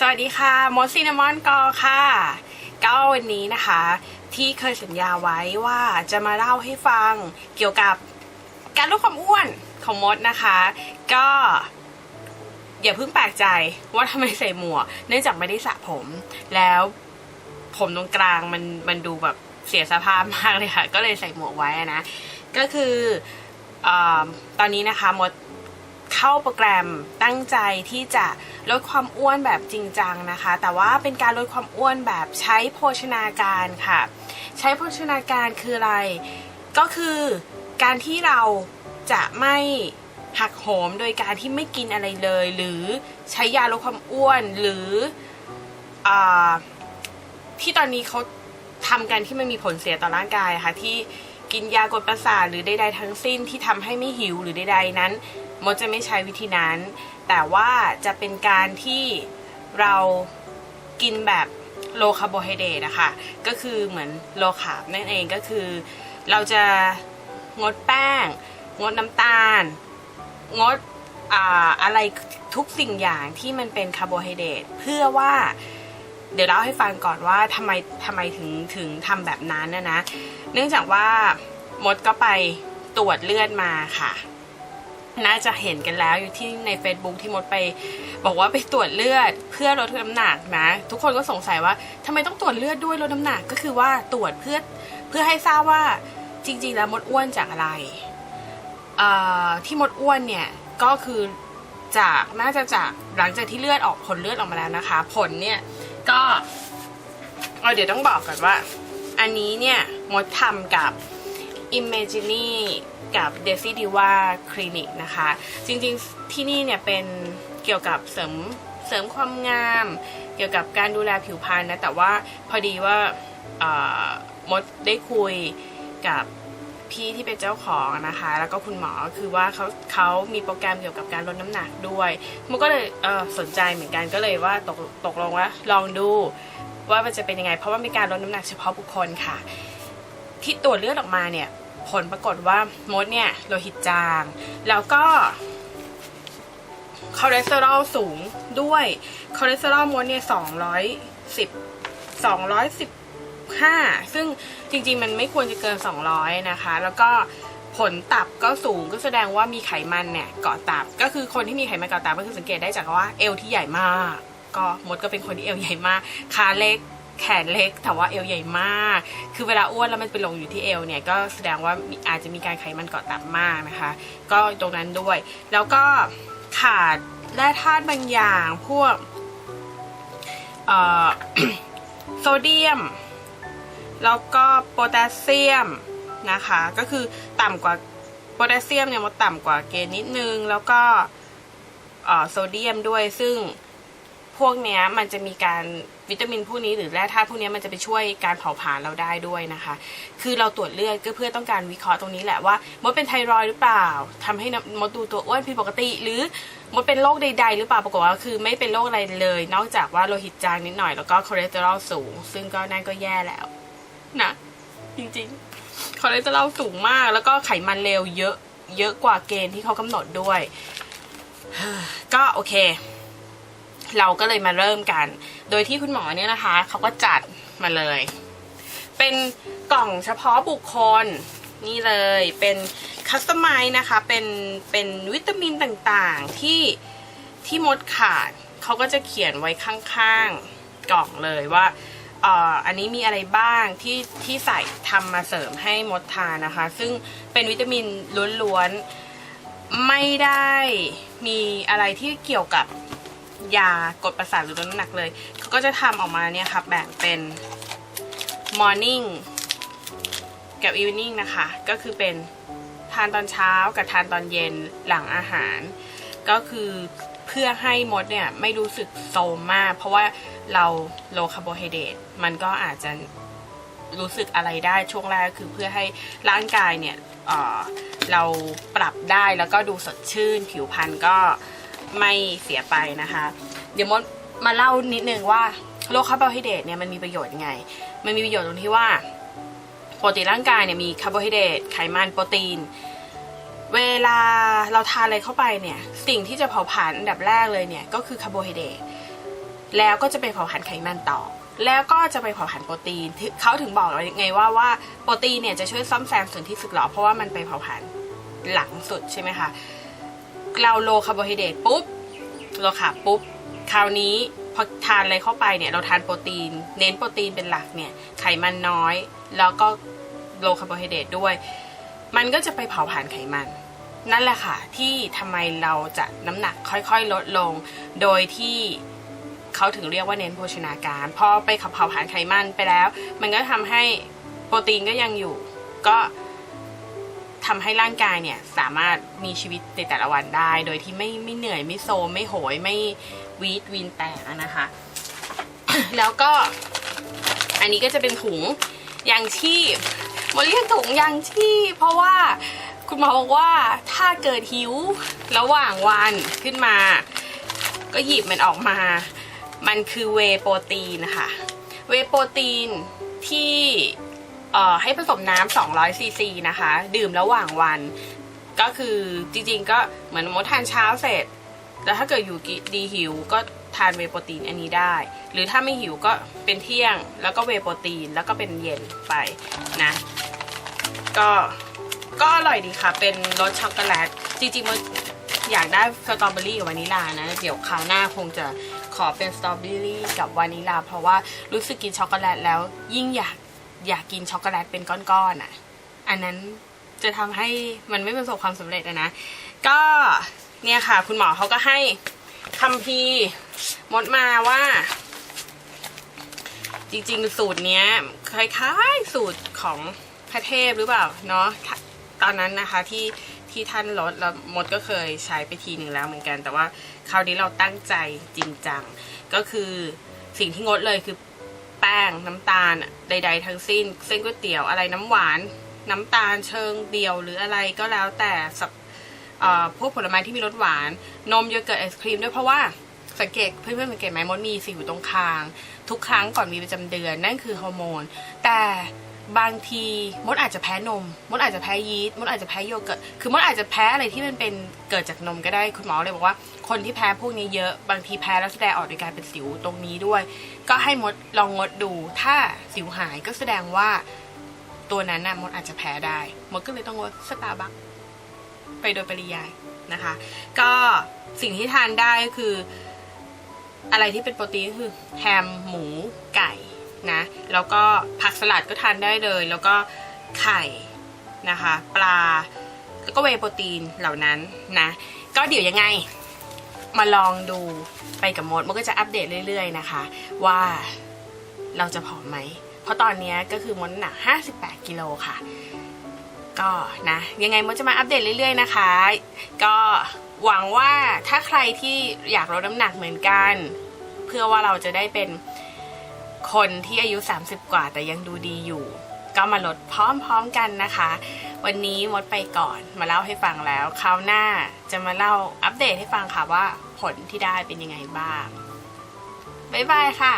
สวัสดีค่ะมดซินามอนกอค่ะก็วันนี้นะคะ ที่เคยสัญญาไว้ว่าจะมาเล่าให้ฟังเกี่ยวกับการลดความอ้วนของมดนะคะ ก็ อย่าเพิ่งแปลกใจว่าทำไมใส่หมวก เนื่องจากไม่ได้สระผม แล้วผมตรงกลางมันมันดูแบบเสียสภาพมากเลยค่ะ ก็เลยใส่หมวกไว้นะ ก็คืออตอนนี้นะคะมด เข้าโปรแกรมตั้งใจที่จะลดความอ้วนแบบจริงจังนะคะ แต่ว่าเป็นการลดความอ้วนแบบใช้โภชนาการค่ะ ใช้โภชนาการคืออะไร ก็คือการที่เราจะไม่หักโหมโดยการที่ไม่กินอะไรเลย หรือใช้ยาลดความอ้วนหรืออที่ตอนนี้เขาทำกันที่มันมีผลเสียต่อร่างกายะค่ะที่ กินยากดประสาทหรือใดๆทั้งสิ้นที่ทำให้ไม่หิวหรือใดๆนั้นมดจะไม่ใช้วิธีนั้น แต่ว่าจะเป็นการที่เรากินแบบโลคาร์โบไฮเดรตอะค่ะก็คือเหมือนโลคาร์บนั่นเองก็คือ เราจะงดแป้ง งดน้ำตาล งดออะไรทุกสิ่งอย่างที่มันเป็นคาร์โบไฮเดรตเพื่อว่าเดี๋ยวเล่าให้ฟังก่อนว่าทำไมทำไมถึงถึงทำแบบนั้นนะนะ เนื่องจากว่ามดก็ไปตรวจเลือดมาค่ะ น่าจะเห็นกันแล้วอยู่ที่ใน Facebook ที่มดไป บอกว่าไปตรวจเลือดเพื่อลดน้ำหนักนะ ทุกคนก็สงสัยว่าทำไมต้องตรวจเลือดด้วยลดน้ำหนักก็คือว่าตรวจเพื่อเพื่อให้ทราบว่าจริง ๆ แล้วมดอ้วนจากอะไรที่มดอ้วนเนี่ยก็คือจากน่าจะจากหลังจากที่เลือดออกผลเลือดออกมาแล้วนะคะ ผลเนี่ยก็เเดี๋ยวต้องบอกก่อนว่า อันนี้เนี่ย มดทำกับ Imagine กับ d e c i d i v a Clinic นะคะ จริงๆที่นี่เนี่ยเป็นเกี่ยวกับเสริมเสริมความงาม เกี่ยวกับการดูแลผิวพรรณนะ แต่ว่าพอดีว่ามดได้คุยกับพี่ที่เป็นเจ้าของนะคะ แล้วก็คุณหมอคือว่าเขาเขามีโปรแกรมเกี่ยวกับการลดน้ำหนักด้วยมดก็เลยเออสนใจเหมือนกันก็เลยว่าตกตกลงว่าลองดูว่ามันจะเป็นยังไง เพราะว่าเป็นการลดน้ำหนักเฉพาะบุคคลค่ะ ที่ตรวจเลือดออกมาเนี่ย ผลปรากฏว่ามดเนี่ยโลหิตจาง แล้วก็คอเลสเตอรอลสูงด้วยคอเลสเตอรอลมดเนี่ยสองร้อยสิบสองร้อยสิบห้าซึ่งจริงๆมันไม่ควรจะเกิน200นะคะ แล้วก็ผลตับก็สูงก็แสดงว่ามีไขมันเนี่ยเกาะตับ ก็คือคนที่มีไขมันเกาะตับก็คือสังเกตได้จากว่าเอวที่ใหญ่มาก ก็มดก็เป็นคนที่เอวใหญ่มากขาเล็ก แขนเล็กแต่ว่าเอวใหญ่มาก คือเวลาอ้วนแล้วมันไปลงอยู่ที่เอวเนี่ยก็แสดงว่าอาจจะมีการไขมันเกาะตับมากนะคะ ก็ตรงนั้นด้วย แล้วก็ขาดแร่ธาตุบางอย่างพวกโซเดียม แล้วก็โพแทสเซียมนะคะ ก็คือต่ำกว่าโพแทสเซียมเนี่ยมันต่ำกว่าเกณฑ์นิดนึง แล้วก็โซเดียมด้วยซึ่ง พวกเนี้ยมันจะมีการวิตามินพวกนี้หรือแร่ธาตุพวกนี้มันจะไปช่วยการเผาผลาญเราได้ด้วยนะคะ คือเราตรวจเลือดก็เพื่อต้องการวิเคราะห์ตรงนี้แหละว่ามดเป็นไทรอยด์หรือเปล่าทำให้มดดูตัวอ้วนผิดปกติ หรือมดเป็นโรคใด ๆ หรือเปล่าปรากฏว่าคือไม่เป็นโรคอะไรเลย นอกจากว่าโลหิตจางนิดหน่อยแล้วก็คอเลสเตอรอลสูง ซึ่งก็นั่นก็แย่แล้วนะจริงๆคอเลสเตอรอลสูงมาก แล้วก็ไขมันเลวเยอะเยอะกว่าเกณฑ์ที่เขากำหนดด้วยก็โอเค เราก็เลยมาเริ่มกัน โดยที่คุณหมอเนี่ยนะคะเขาก็จัดมาเลย เป็นกล่องเฉพาะบุคคลนี่เลยเป็นคัสตอมไมนะคะ เป็นเป็นวิตามินต่างๆที่ที่มดขาดเขาก็จะเขียนไว้ข้างๆกล่องเลยว่าอันนี้มีอะไรบ้างที่ที่ใส่ทำมาเสริมให้มดทานนะคะ ซึ่งเป็นวิตามินล้วนๆ ไม่ได้มีอะไรที่เกี่ยวกับ ยากดประสาทหรือลดน้ำหนักเลยเขาก็จะทำออกมาเนี่ยค่ะแบ่งเป็น morning กับ evening นะคะ ก็คือเป็นทานตอนเช้ากับทานตอนเย็นหลังอาหาร ก็คือเพื่อให้มดเนี่ยไม่รู้สึกโซมมาก เพราะว่าเราโลคาร์โบไฮเดรตมันก็อาจจะรู้สึกอะไรได้ช่วงแรกคือเพื่อให้ร่างกายเนี่ยเเราปรับได้แล้วก็ดูสดชื่น ผิวพรรณก็ไม่เสียไปนะคะ เดี๋ยวมดมาเล่านิดนึงว่าโลคคาร์โบไฮเดรตเนี่ยมันมีประโยชน์ยังไง มันมีประโยชน์ตรงที่ว่าปกติร่างกายเนี่ยมีคาร์โบไฮเดรตไขมันโปรตีน เวลาเราทานอะไรเข้าไปเนี่ย สิ่งที่จะเผาผลาญอันดับแรกเลยเนี่ยก็คือคาร์โบไฮเดรตแล้วก็จะไปเผาผลาญไขมันต่อ แล้วก็จะไปเผาผลาญโปรตีนเขาถึงบอกไงว่าว่าโปรตีนเนี่ยจะช่วยซ่อมแซมส่วนที่สึกหรอเพราะว่ามันไปเผาผลาญหลังสุดใช่ไหมคะเราโลคาร์โบไฮเดรตปุ๊บโลคาร์บปุ๊บ คราวนี้พอทานอะไรเข้าไปเนี่ยเราทานโปรตีน เน้นโปรตีนเป็นหลักเนี่ยไขมันน้อย แล้วก็โลคาร์โบไฮเดรตด้วย มันก็จะไปเผาผลาญไขมัน นั่นแหละค่ะ ที่ทำไมเราจะน้ำหนักค่อยๆ ลดลง โดยที่เขาถึงเรียกว่าเน้นโภชนาการ พอไปขับเผาผลาญไขมันไปแล้ว มันก็ทำให้โปรตีนก็ยังอยู่ ก็ ทำให้ร่างกายเนี่ยสามารถมีชีวิตในแต่ละวันได้ โดยที่ไม่ไม่เหนื่อยไม่โซมไม่โหยไม่วีดวีนแตกนะคะ แล้วก็อันนี้ก็จะเป็นถุงยางชีพโมเรียกถุงยางชีพเพราะว่าคุณหมอบอกว่าถ้าเกิดหิวระหว่างวันขึ้นมา ก็หยิบมันออกมา มันคือเวโปรตีนนะคะ เวโปรตีนที่ ให้ผสมน้ำ200ซีซีนะคะ ดื่มระหว่างวัน ก็คือจริงๆ ก็เหมือนมดทานเช้าเสร็จ แล้วถ้าเกิดอยู่ดีหิวก็ทานเวโปรตีนอันนี้ได้ หรือถ้าไม่หิวก็เป็นเที่ยง แล้วก็เวโปรตีนแล้วก็เป็นเย็นไปนะ ก็ก็อร่อยดีค่ะ เป็นรสช็อกโกแลต จริงๆมันอยากได้สตรอเบอรี่กับวานิลานะ เดี๋ยวคราวหน้าคงจะขอเป็นสตรอเบอรี่กับวานิลา เพราะว่ารู้สึกกินช็อกโกแลตแล้วยิ่งอยาก อยากกินช็อกโกแลตเป็นก้อนๆอะ อันนั้นจะทำให้มันไม่ประสบความสำเร็จนะ ก็เนี่ยค่ะ คุณหมอเขาก็ให้คำพีมดมาว่า จริง ๆ สูตรเนี้ยคล้ายๆสูตรของพระเทพหรือเปล่าเนาะตอนนั้นนะคะที่ที่ท่านลดแล้วมดก็เคยใช้ไปทีหนึ่งแล้วเหมือนกัน แต่ว่าคราวนี้เราตั้งใจจริงจังก็คือสิ่งที่งดเลยคือ แป้งน้ำตาลใด ๆ ทั้งสิ้น เส้นก๋วยเตี๋ยวอะไรน้ำหวาน น้ำตาลเชิงเดียวหรืออะไรก็แล้วแต่พวกผลไม้ที่มีรสหวาน นมโยเกิร์ตไอศครีมด้วยเพราะว่าสังเกตเพื่อนๆสังเกตไหมมดมีสิวตรงคาง ทุกครั้งก่อนมีประจำเดือนนั่นคือฮอร์โมน แต่ บางทีมดอาจจะแพ้นม มดอาจจะแพ้ยีสต์มดอาจจะแพ้โยเกิร์ตคือมดอาจจะแพ้อะไรที่มันเป็นเกิดจากนมก็ได้คุณหมอเลยบอกว่า คนที่แพ้พวกนี้เยอะบางทีแพ้แล้วแสดงออกโดยการเป็นสิวตรงนี้ด้วย ก็ให้มดลองงดดู ถ้าสิวหายก็แสดงว่าตัวนั้นน่ะมดอาจจะแพ้ได้ มดก็เลยต้องงดสตาร์บัคไปโดยปริยายนะคะ ก็สิ่งที่ทานได้ก็คือ อะไรที่เป็นโปรตีนก็คือแฮมหมูไก่ นะแล้วก็ผักสลัดก็ทานได้เลย แล้วก็ไข่นะคะ ปลาแล้วก็เวโปรตีนเหล่านั้นนะก็เดี๋ยวยังไงมาลองดูไปกับมดมดก็จะอัปเดตเรื่อย ๆ นะคะ ว่าเราจะผอมไหม เพราะตอนนี้ก็คือมดน้ำหนัก 58 กิโลค่ะ ก็นะ ยังไงมดจะมาอัปเดตเรื่อย ๆ นะคะ ก็หวังว่าถ้าใครที่อยากลดน้ำหนักเหมือนกัน เพื่อว่าเราจะได้เป็น คนที่อายุ 30 กว่าแต่ยังดูดีอยู่ ก็มาลดพร้อมๆกันนะคะ วันนี้มดไปก่อนมาเล่าให้ฟังแล้ว คราวหน้าจะมาเล่าอัปเดตให้ฟังค่ะว่าผลที่ได้เป็นยังไงบ้าง บ๊ายบายค่ะ